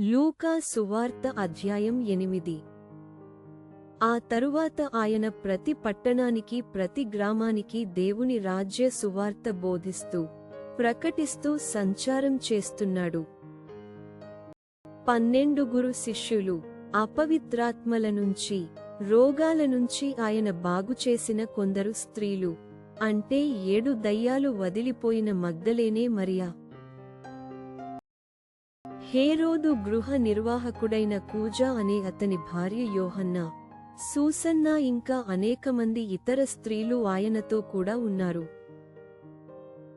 లూకా సువార్త అధ్యాయం ఎనిమిది. ఆ తరువాత ఆయన ప్రతి పట్టణానికి ప్రతి గ్రామానికి దేవుని రాజ్య సువార్త బోధిస్తూ ప్రకటిస్తూ సంచారం చేస్తున్నాడు. పన్నెండుగురు శిష్యులు అపవిత్రాత్మల నుంచి రోగాల నుంచి ఆయన బాగుచేసిన కొందరు స్త్రీలు అంటే ఏడు దయ్యాలు వదిలిపోయిన మగ్దలేనే మరియా. హేరోదు గృహ నిర్వాహకుడైన కూజా అనే అతని భార్య యోహన్నా సూసన్నా ఇంకా అనేకమంది ఇతర స్త్రీలు ఆయనతో కూడా ఉన్నారు.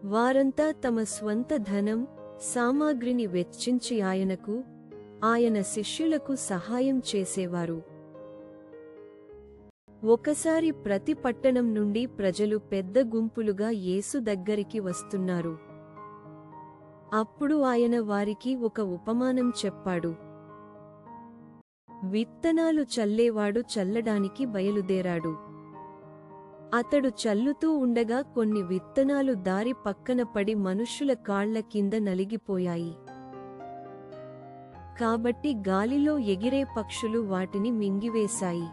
వారంతా తమ స్వంత ధనం సామాగ్రిని వెచ్చించి ఆయనకు ఆయన శిష్యులకు సహాయం చేసేవారు. ఒకసారి ప్రతి పట్టణం నుండి ప్రజలు పెద్ద గుంపులుగా యేసు దగ్గరికి వస్తున్నారు. అప్పుడు ఆయన వారికి ఒక ఉపమానం చెప్పాడు. విత్తనాలు చల్లేవాడు చల్లడానికి బయలుదేరాడు. అతడు చల్లుతూ ఉండగా కొన్ని విత్తనాలు దారి పక్కన పడి మనుష్యుల కాళ్ళ కింద నలిగిపోయాయి. కాబట్టి గాలిలో ఎగిరే పక్షులు వాటిని మింగివేశాయి.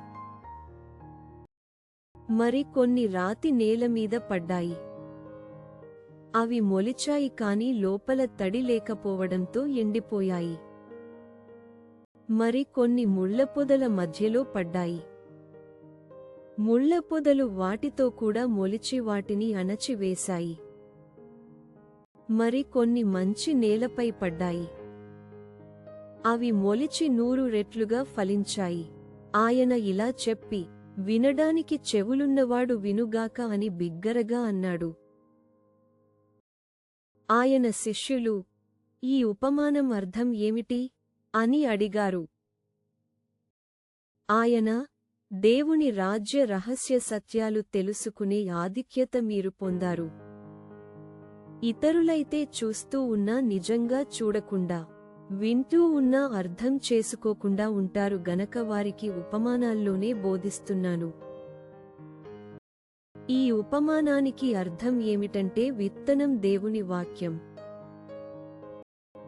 మరి కొన్ని రాతి నేల మీద పడ్డాయి. అవి మొలిచాయి కాని లోపల తడి లేకపోవడంతో ఎండిపోయాయి. మరి కొన్ని ముళ్ళపొదల మధ్యలో పడ్డాయి. ముళ్ళపొదలు వాటితో కూడా మొలిచి వాటిని అణచివేశాయి మరి కొన్ని మంచి నేలపై పడ్డాయి. అవి మొలిచి నూరు రెట్లుగా ఫలించాయి. ఆయన ఇలా చెప్పి వినడానికి చెవులున్నవాడు వినుగాక అని బిగ్గరగా అన్నాడు. ఆయన శిష్యులు ఈ ఉపమానం అర్థం ఏమిటి అని అడిగారు. ఆయన దేవుని రాజ్య రహస్య సత్యాలు తెలుసుకునే ఆధిక్యత మీరు పొందారు. ఇతరులైతే చూస్తూ ఉన్నా నిజంగా చూడకుండా వింటూ ఉన్నా అర్థం చేసుకోకుండా ఉంటారు గనక వారికి ఉపమానాల్లోనే బోధిస్తున్నాను. ఈ ఉపమానానికి అర్థం ఏమిటంటే విత్తనం దేవుని వాక్యం.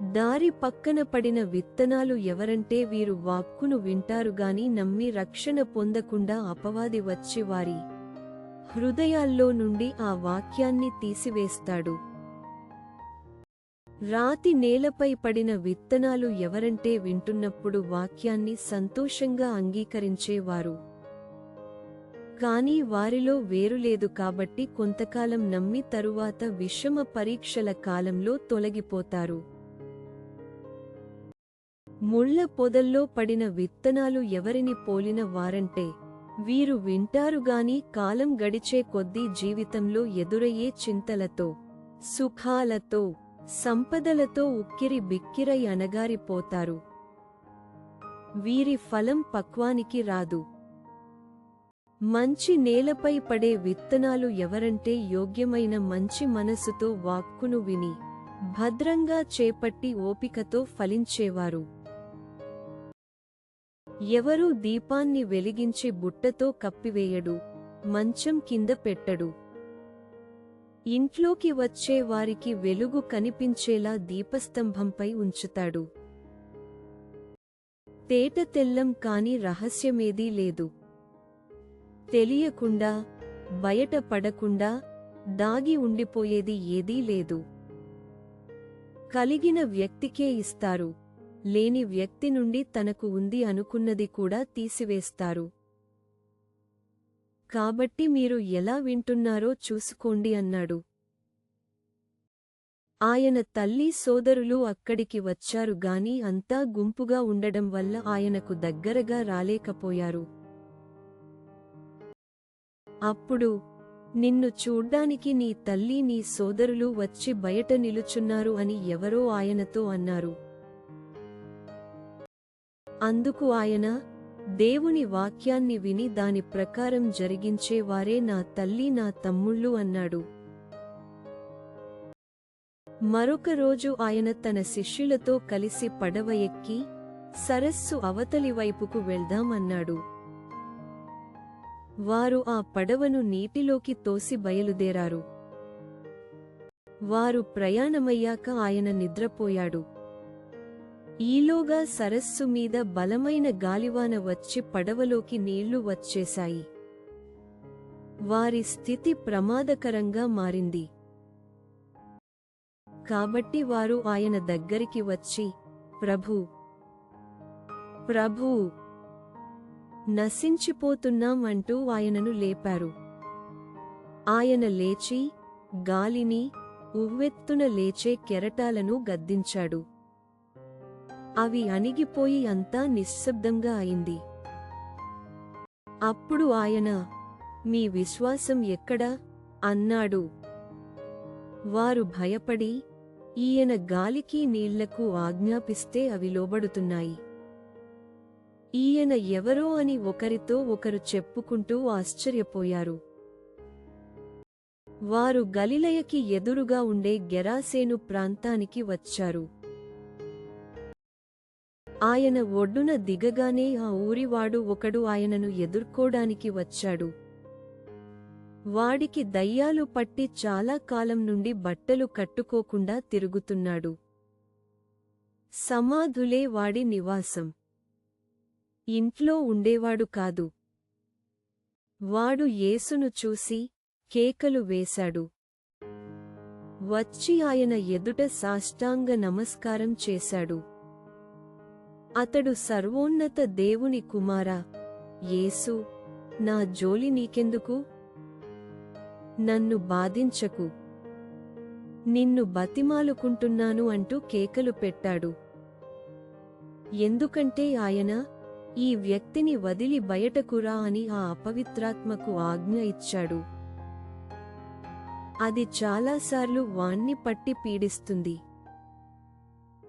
దారి పక్కన పడిన విత్తనాలు ఎవరంటే వీరు వాక్కును వింటారుగాని నమ్మి రక్షణ పొందకుండా అపవాది వచ్చి వారి హృదయాల్లో నుండి ఆ వాక్యాన్ని తీసివేస్తాడు. రాతి నేలపై పడిన విత్తనాలు ఎవరంటే వింటున్నప్పుడు వాక్యాన్ని సంతోషంగా అంగీకరించేవారు. కాని వారిలో వేరులేదు కాబట్టి కొంతకాలం నమ్మి తరువాత విషమ పరీక్షల కాలంలో తొలగిపోతారు. ముళ్ళ పొదల్లో పడిన విత్తనాలు ఎవరిని పోలిన వారంటే వీరు వింటారుగాని కాలం గడిచే కొద్దీ జీవితంలో ఎదురయ్యే చింతలతో సుఖాలతో సంపదలతో ఉక్కిరి బిక్కిరై అణగారిపోతారు. వీరి ఫలం పక్వానికి రాదు. మంచి నేలపై పడే విత్తనాలు ఎవరంటే యోగ్యమైన మంచి మనసుతో వాక్కును విని భద్రంగా చేపట్టి ఓపికతో ఫలించేవారు. ఎవరూ దీపాన్ని వెలిగించి బుట్టతో కప్పివేయడు మంచం కింద పెట్టడు. ఇంట్లోకి వచ్చే వారికి వెలుగు కనిపించేలా దీపస్తంభంపై ఉంచుతాడు. తేట తెల్లం కాని రహస్యమేదీ లేదు. తెలియకుండా బయట పడకుండా దాగి ఉండిపోయేది ఏదీ లేదు. కలిగిన వ్యక్తికే ఇస్తారు. లేని వ్యక్తి నుండి తనకు ఉంది అనుకున్నది కూడా తీసివేస్తారు. కాబట్టి మీరు ఎలా వింటున్నారో చూసుకోండి అన్నాడు. ఆయన తల్లి సోదరులు అక్కడికి వచ్చారు గాని అంతా గుంపుగా ఉండడం వల్ల ఆయనకు దగ్గరగా రాలేకపోయారు. అప్పుడు నిన్ను చూడ్డానికి నీ తల్లి నీ సోదరులు వచ్చి బయట నిలుచున్నారు అని ఎవరో ఆయనతో అన్నారు. అందుకు ఆయన దేవుని వాక్యాన్ని విని దాని ప్రకారం జరిగించేవారే నా తల్లి నా తమ్ముళ్ళు అన్నాడు. మరొక రోజు ఆయన తన శిష్యులతో కలిసి పడవ ఎక్కి సరస్సు అవతలి వైపుకు వెళ్దాం అన్నాడు. వారు ఆ పడవను నీటిలోకి తోసి బయలుదేరారు. వారు ప్రయాణమయ్యాక ఆయన నిద్రపోయాడు. ఈలోగా సరస్సు మీద బలమైన గాలివాన వచ్చి పడవలోకి నీళ్ళు వచ్చేశాయి. వారి స్థితి ప్రమాదకరంగా మారింది. కాబట్టి వారు ఆయన దగ్గరికి వచ్చి ప్రభూ ప్రభూ నశించిపోతున్నాం అంటూ ఆయనను లేపారు. ఆయన లేచి గాలిని ఉవ్వెత్తున లేచే కెరటాలను గద్దించాడు. అవి అణిగిపోయి అంతా నిశ్శబ్దంగా అయింది. అప్పుడు ఆయన మీ విశ్వాసం ఎక్కడా అన్నాడు. వారు భయపడి ఈయన గాలికి నీళ్ళకు ఆజ్ఞాపిస్తే అవి లోబడుతున్నాయి. ఈయన ఎవరో అని ఒకరితో ఒకరు చెప్పుకుంటూ ఆశ్చర్యపోయారు. వారు గలిలయకి ఎదురుగా ఉండే గెరాసేను ప్రాంతానికి వచ్చారు. ఆయన ఒడ్డున దిగగానే ఆ ఊరివాడు ఒకడు ఆయనను ఎదుర్కోడానికి వచ్చాడు. వాడికి దయ్యాలు పట్టి చాలా కాలం నుండి బట్టలు కట్టుకోకుండా తిరుగుతున్నాడు. సమాధులే వాడి నివాసం. ఇంట్లో ఉండేవాడు కాదు. వాడు యేసును చూసి కేకలు వేశాడు. వచ్చి ఆయన ఎదుట సాష్టాంగ నమస్కారం చేశాడు. అతడు సర్వోన్నత దేవుని కుమారా యేసు నా జోలి నీకెందుకు? నన్ను బాధించకు. నిన్ను బతిమాలుకుంటున్నాను అంటూ కేకలు పెట్టాడు. ఎందుకంటే ఆయన ఈ వ్యక్తిని వదిలి బయటకురా అని ఆ అపవిత్రాత్మకు ఆజ్ఞ ఇచ్చాడు. అది చాలాసార్లు వాణ్ణి పట్టి పీడిస్తుంది.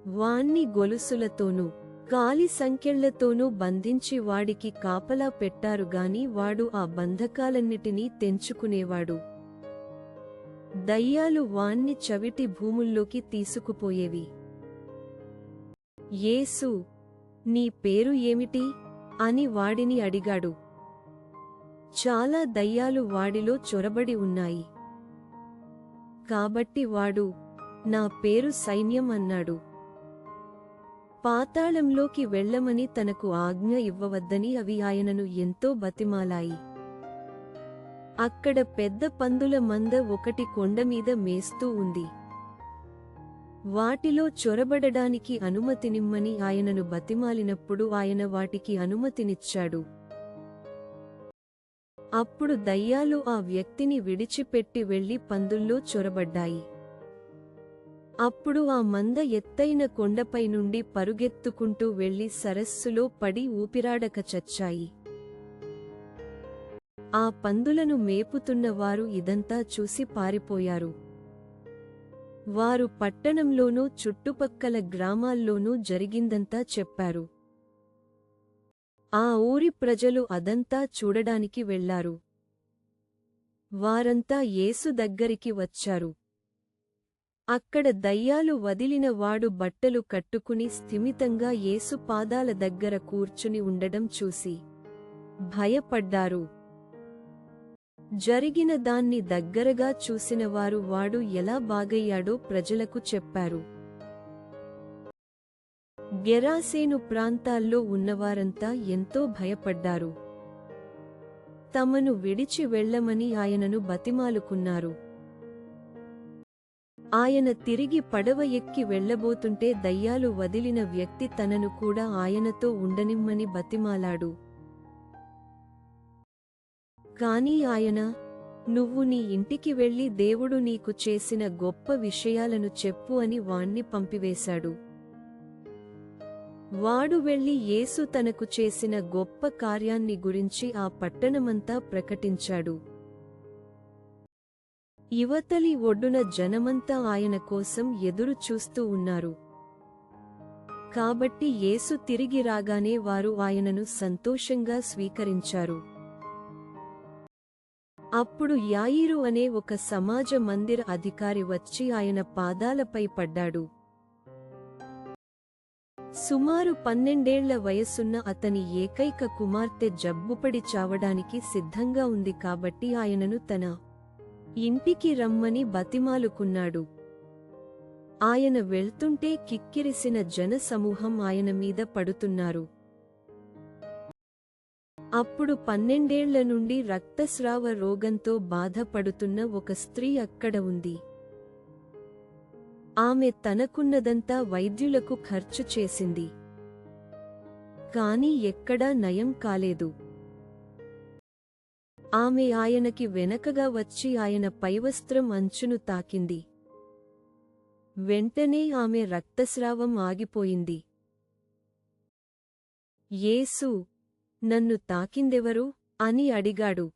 వాణ్ణి గొలుసులతోనూ కాలి సంకెళ్ళతోనూ బంధించి వాడికి కాపలా పెట్టారు గాని వాడు ఆ బంధకాలన్నిటినీ తెంచుకునేవాడు. దయ్యాలు వాణ్ణి చవిటి భూముల్లోకి తీసుకుపోయేవి. యేసు నీ పేరు ఏమిటి? అని వాడిని అడిగాడు. చాలా దయ్యాలు వాడిలో చొరబడి ఉన్నాయి. కాబట్టి వాడు నా పేరు సైన్యం అన్నాడు. పాతాళంలోకి వెళ్ళమని తనకు ఆజ్ఞ ఇవ్వవద్దని అవి ఆయనను ఎంతో బతిమాలాయి. అక్కడ పెద్ద పందుల మంద ఒకటి కొండమీద మేస్తూ ఉంది. వాటిలో చొరబడడానికి అనుమతినిమ్మని ఆయనను బతిమాలినప్పుడు ఆయన వాటికి అనుమతినిచ్చాడు. అప్పుడు దయ్యాలు ఆ వ్యక్తిని విడిచిపెట్టి వెళ్ళి పందుల్లో చొరబడ్డాయి. అప్పుడు ఆ మంద ఎత్తైన కొండపై నుండి పరుగెత్తుకుంటూ వెళ్ళి సరస్సులో పడి ఊపిరాడక చచ్చాయి. ఆ పందులను మేపుతున్నవారు ఇదంతా చూసి పారిపోయారు. వారు పట్టణంలోనూ చుట్టుపక్కల గ్రామాల్లోనూ జరిగిందంతా చెప్పారు. ఆ ఊరి ప్రజలు అదంతా చూడడానికి వెళ్ళారు వారంతా యేసు దగ్గరికి వచ్చారు. అక్కడ దయ్యాలు వదిలిన వాడు బట్టలు కట్టుకుని స్థిమితంగా యేసు పాదాల దగ్గర కూర్చుని ఉండడం చూసి భయపడ్డారు. జరిగిన దాన్ని దగ్గరగా చూసినవారు వాడు ఎలా బాగయ్యాడో ప్రజలకు చెప్పారు. గెరాసేను ప్రాంతాల్లో ఉన్నవారంతా ఎంతో భయపడ్డారు. తమను విడిచి వెళ్ళమని ఆయనను బతిమాలుకున్నారు. ఆయన తిరిగి పడవ ఎక్కి వెళ్ళబోతుంటే దయ్యాలు వదిలిన వ్యక్తి తనను కూడా ఆయనతో ఉండనిమ్మని బతిమాలాడు. కాని ఆయన నువ్వు నీ ఇంటికి వెళ్ళి దేవుడు నీకు చేసిన గొప్ప విషయాలను చెప్పు అని వాణ్ణి పంపివేశాడు. వాడు వెళ్ళి యేసు తనకు చేసిన గొప్ప కార్యాన్ని గురించి ఆ పట్టణమంతా ప్రకటించాడు. యువతలి ఒడ్డున జనమంతా ఆయన కోసం ఎదురు చూస్తూ ఉన్నారు. కాబట్టి యేసు తిరిగి రాగానే వారు ఆయనను సంతోషంగా స్వీకరించారు. అప్పుడు యాయిరు అనే ఒక సమాజ మందిర అధికారి వచ్చి ఆయన పాదాలపై పడ్డాడు. సుమారు పన్నెండేళ్ళ వయసున్న అతని ఏకైక కుమార్తె జబ్బుపడి చావడానికి సిద్ధంగా ఉంది కాబట్టి ఆయనను తన ఇంటికి రమ్మని బతిమాలుకున్నాడు. ఆయన వెళ్తుంటే కిక్కిరిసిన జనసమూహం ఆయన మీద పడుతున్నారు. అప్పుడు పన్నెండేళ్ళ నుండి రక్తస్రావ రోగంతో బాధపడుతున్న ఒక స్త్రీ అక్కడ ఉంది. ఆమె తనకున్నదంతా వైద్యులకు ఖర్చు చేసింది. కాని ఎక్కడా నయం కాలేదు. ఆమె ఆయనకి వెనకగా వచ్చి ఆయన పైవస్త్రం అంచును తాకింది. వెంటనే ఆమె రక్తస్రావం ఆగిపోయింది. యేసు నన్ను తాకిందెవరు? అని అడిగాడు.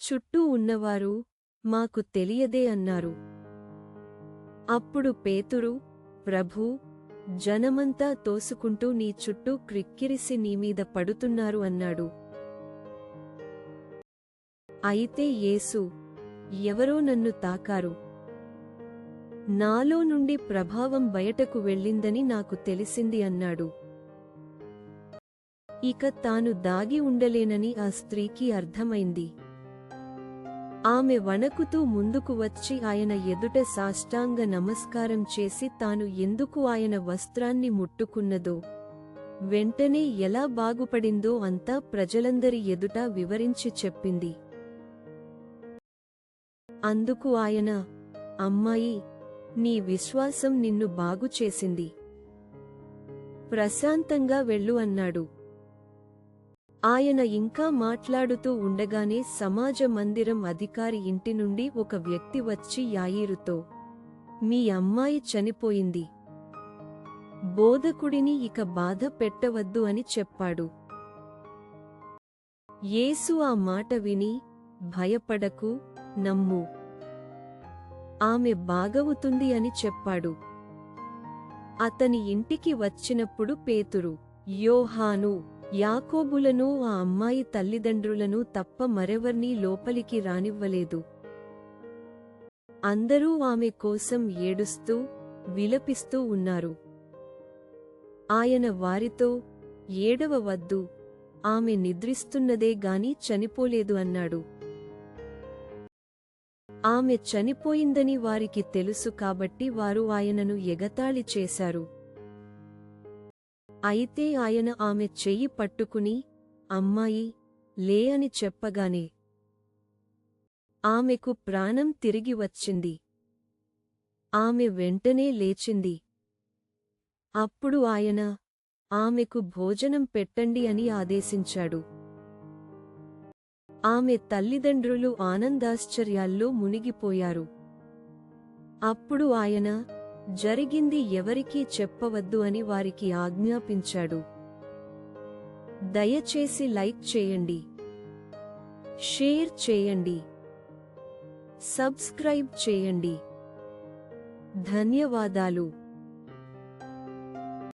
చుట్టూ ఉన్నవారు మాకు తెలియదే అన్నారు. అప్పుడు పేతురు ప్రభూ జనమంతా తోసుకుంటూ నీ చుట్టూ క్రిక్కిరిసి నీమీద పడుతున్నారు అన్నాడు. అయితే యేసు ఎవరో నన్ను తాకారు. నాలో నుండి ప్రభావం బయటకు వెళ్ళిందని నాకు తెలిసింది అన్నాడు. ఇక తాను దాగి ఉండలేనని ఆ స్త్రీకి అర్థమైంది. ఆమె వణకుతూ ముందుకు వచ్చి ఆయన ఎదుట సాష్టాంగ నమస్కారం చేసి తాను ఎందుకు ఆయన వస్త్రాన్ని ముట్టుకున్నదో వెంటనే ఎలా బాగుపడిందో అంతా ప్రజలందరి ఎదుట వివరించి చెప్పింది. అందుకు ఆయన అమ్మాయి నీ విశ్వాసం నిన్ను బాగుచేసింది. ప్రశాంతంగా వెళ్ళు అన్నాడు. ఆయన ఇంకా మాట్లాడుతూ ఉండగానే సమాజ మందిరం అధికారి ఇంటి నుండి ఒక వ్యక్తి వచ్చి యాయిరుతో మీ అమ్మాయి చనిపోయింది. బోధకుడిని ఇక బాధ పెట్టవద్దు అని చెప్పాడు. యేసు ఆ మాట విని భయపడకు నమ్ము. ఆమె బాగవుతుంది అని చెప్పాడు. అతని ఇంటికి వచ్చినప్పుడు పేతురు యోహాను యాకోబులను ఆ అమ్మాయి తల్లిదండ్రులను తప్ప మరెవర్నీ లోపలికి రానివ్వలేదు. అందరూ ఆమె కోసం ఏడుస్తూ విలపిస్తూ ఉన్నారు. ఆయన వారితో ఏడవ వద్దు ఆమె నిద్రిస్తున్నదే గాని చనిపోలేదు అన్నాడు. ఆమె చనిపోయిందని వారికి తెలుసు కాబట్టి వారు ఆయనను ఎగతాళి చేశారు. అయితే ఆయన ఆమె చెయ్యి పట్టుకుని అమ్మాయి లే అని చెప్పగానే ఆమెకు ప్రాణం తిరిగి వచ్చింది. ఆమె వెంటనే లేచింది. అప్పుడు ఆయన ఆమెకు భోజనం పెట్టండి అని ఆదేశించాడు. ఆమె తల్లిదండ్రులు ఆనందాశ్చర్యాల్లో మునిగిపోయారు. అప్పుడు ఆయన జరిగింది ఎవరికీ చెప్పవద్దు అని వారికి ఆజ్ఞాపించాడు. దయచేసి లైక్ చేయండి. షేర్ చేయండి. సబ్స్క్రైబ్ చేయండి. ధన్యవాదాలు.